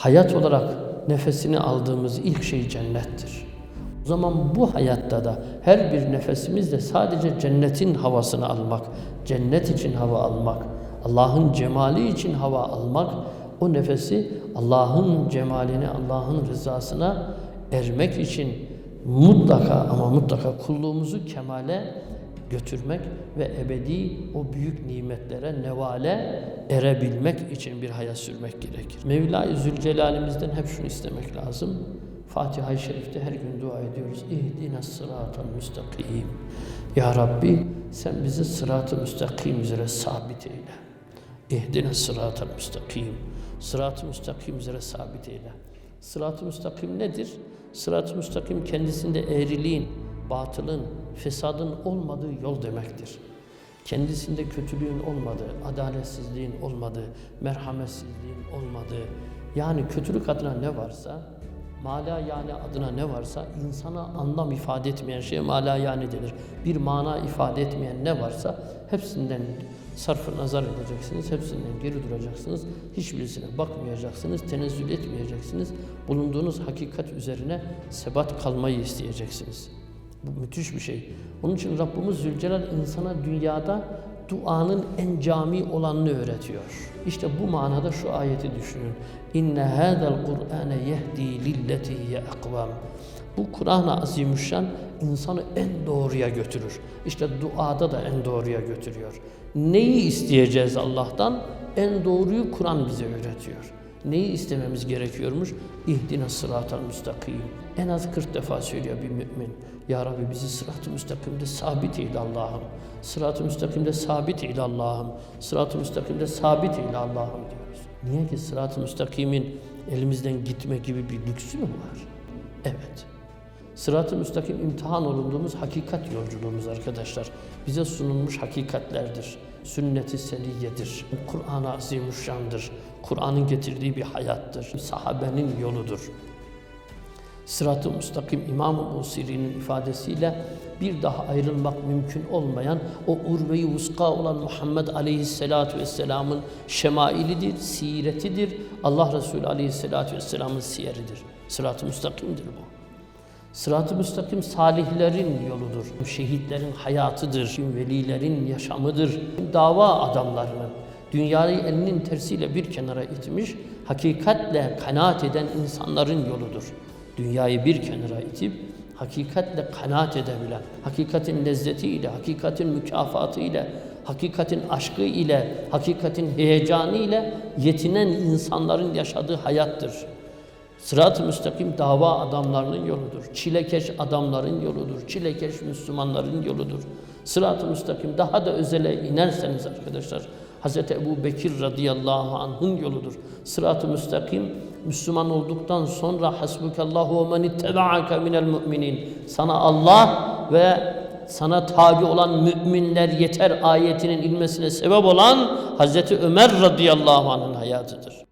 hayat olarak nefesini aldığımız ilk şey cennettir. O zaman bu hayatta da her bir nefesimizde sadece cennetin havasını almak, cennet için hava almak, Allah'ın cemali için hava almak, o nefesi Allah'ın cemaline, Allah'ın rızasına ermek için mutlaka ama mutlaka kulluğumuzu kemale götürmek ve ebedi o büyük nimetlere, nevale erebilmek için bir hayat sürmek gerekir. Mevla-i Zülcelal'imizden hep şunu istemek lazım. Fatiha-i Şerif'te her gün dua ediyoruz. İhdina sıratal müstakim. Ya Rabbi sen bizi sırat-ı müstakim üzere sabit eyle. İhdina sıratal müstakim. Sırat-ı müstakim üzere sabit eyle. Sırat-ı müstakim nedir? Sırat-ı müstakim kendisinde eğriliğin, batılın, fesadın olmadığı yol demektir. Kendisinde kötülüğün olmadığı, adaletsizliğin olmadığı, merhametsizliğin olmadığı, yani kötülük adına ne varsa, mala yani adına ne varsa insana anlam ifade etmeyen şeye mala yani denir. Bir mana ifade etmeyen ne varsa hepsinden sarfı nazar edeceksiniz, hepsinden geri duracaksınız, hiçbirisine bakmayacaksınız, tenezzül etmeyeceksiniz, bulunduğunuz hakikat üzerine sebat kalmayı isteyeceksiniz. Bu müthiş bir şey. Onun için Rabbimiz Zülcelal insana dünyada duanın en cami olanını öğretiyor. İşte bu manada şu ayeti düşünün. İnne hâzel Kur'âne yehdi lilleti hiye akvam. Bu Kur'an-ı Azimüşşan insanı en doğruya götürür. İşte duada da en doğruya götürüyor. Neyi isteyeceğiz Allah'tan? En doğruyu Kur'an bize öğretiyor. Neyi istememiz gerekiyormuş? İhdina sıratal müstakim. En az 40 defa söylüyor bir mümin. Ya Rabbi bizi sırat-ı müstakimde sabit eyle Allah'ım. Sırat-ı müstakimde sabit eyle Allah'ım. Sırat-ı müstakimde sabit eyle Allah'ım diyoruz. Niye ki sırat-ı müstakimin elimizden gitme gibi bir lüksü mü var? Evet. Sırat-ı müstakim imtihan olunduğumuz hakikat yolculuğumuz arkadaşlar. Bize sunulmuş hakikatlerdir. Sünnet-i seniyedir. Kur'an-ı azimüşşandır. Kur'an'ın getirdiği bir hayattır. Sahabenin yoludur. Sırat-ı müstakim İmam-ı Busiri'nin ifadesiyle bir daha ayrılmak mümkün olmayan o urve-i vuska olan Muhammed Aleyhisselatü Vesselam'ın şemailidir, siretidir. Allah Resulü Aleyhisselatü Vesselam'ın siyeridir. Sırat-ı müstakimdir bu. Sırat-ı müstakim salihlerin yoludur. Şehitlerin hayatıdır. Velilerin yaşamıdır. Dava adamlarının dünyayı elinin tersiyle bir kenara itmiş, hakikatle kanaat eden insanların yoludur. Dünyayı bir kenara itip hakikatle kanaat edebilen, hakikatin lezzetiyle, hakikatin mükafatı ile, hakikatin aşkı ile, hakikatin heyecanı ile yetinen insanların yaşadığı hayattır. Sırat-ı müstakim dava adamlarının yoludur. Çilekeş adamların yoludur. Çilekeş Müslümanların yoludur. Sırat-ı müstakim daha da özele inerseniz arkadaşlar Hz. Ebu Bekir radıyallahu anh'ın yoludur. Sırat-ı müstakim Müslüman olduktan sonra hasbukallahu ve men ittebaaka minel müminin. Sana Allah ve sana tabi olan müminler yeter ayetinin ilmesine sebep olan Hz. Ömer radıyallahu anh'ın hayatıdır.